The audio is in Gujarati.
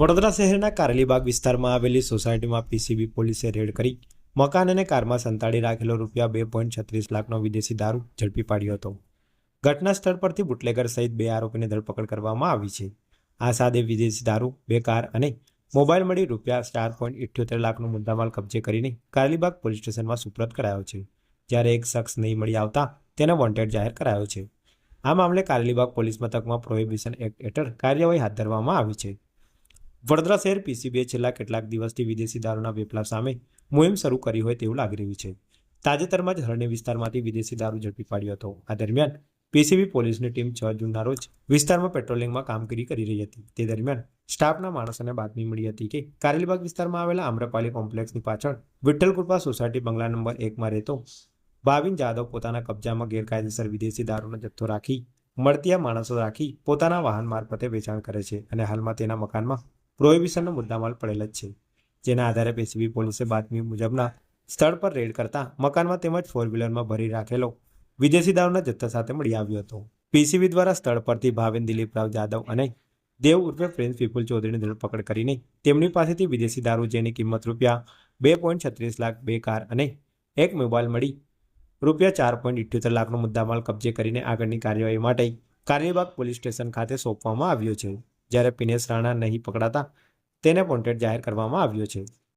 વડોદરા શહેરના કારેલીબાગ વિસ્તારમાં આવેલી સોસાયટીમાં પીસીબી પોલીસે રેડ કરી મકાન અને કારમાં સંતાડી રાખેલો રૂપિયા બે પોઈન્ટ છત્રીસ લાખનો વિદેશી દારૂ ઝડપી પાડ્યો હતો. ઘટના સ્થળ પરથી બુટલેગર સહિત બે આરોપીની ધરપકડ કરવામાં આવી છે. આ સાથે વિદેશી દારૂ, બે કાર અને મોબાઈલ મળી રૂપિયા ચાર પોઈન્ટ ઇઠ્યોતેર લાખનો મુદ્દામાલ કબજે કરીને કારેલીબાગ પોલીસ સ્ટેશનમાં સુપ્રત કરાયો છે. જ્યારે એક શખ્સ નહીં મળી આવતા તેને વોન્ટેડ જાહેર કરાયો છે. આ મામલે કારેલીબાગ પોલીસ મથકમાં પ્રોહિબિશન એક્ટ હેઠળ કાર્યવાહી હાથ ધરવામાં આવી છે. વડોદરા શહેર પીસીબીએ છેલ્લા કેટલાક દિવસથી વિદેશી દારૂના વેપલા સામે મુહિમ શરૂ કરી હોય તેવું લાગી રહ્યું છે. તાજેતરમાં જ હરણી વિસ્તારમાંથી વિદેશી દારૂ ઝડપી પાડ્યો હતો. આ દરમિયાન પીસીબી પોલીસની ટીમ છ જૂનના રોજ વિસ્તારમાં પેટ્રોલિંગમાં કામગીરી કરી રહી હતી. તે દરમિયાન સ્ટાફના માણસોને બાતમી મળી હતી કે કારેલીબાગ વિસ્તારમાં આવેલા આમ્રપાલી કોમ્પ્લેક્સની પાછળ વિઠ્ઠલ કૃપા સોસાયટી બંગલા નંબર એકમાં રહેતો ભાવિન જાદવ પોતાના કબજામાં ગેરકાયદેસર વિદેશી દારૂનો જથ્થો રાખી મળતિયા માણસો રાખી પોતાના વાહન મારફતે વેચાણ કરે છે અને હાલમાં તેના મકાનમાં પ્રોહિબિશનનો મુદ્દામાલ પડેલ જ છે. જેના આધારે પીસીબી પોલીસે બાતમી મુજબના સ્થળ પર રેડ કરતા મકાનમાં તેમજ ફોર વ્હીલરમાં ભરી રાખેલો વિદેશી દારૂના જથ્થા સાથે મળી આવ્યો હતો. પીસીબી દ્વારા સ્થળ પરથી ભાવિન દિલીપરાવ જાદવ અને દેવ ઉર્ફે પ્રિન્સ વિપુલ ચૌધરીની ધરપકડ કરીને તેમની પાસેથી વિદેશી દારૂ જેની કિંમત રૂપિયા બે પોઈન્ટ છત્રીસ લાખ બે કાર અને એક મોબાઈલ મળી રૂપિયા ચાર પોઈન્ટ ઇઠ્યોતેર લાખનો મુદ્દામાલ કબજે કરીને આગળની કાર્યવાહી માટે કાર્યબાગ પોલીસ સ્ટેશન ખાતે સોંપવામાં આવ્યો છે. જ્યારે પિનેશ રાણા નહીં પકડાતા તેને વોન્ટેડ જાહેર કરવામાં આવ્યો છે.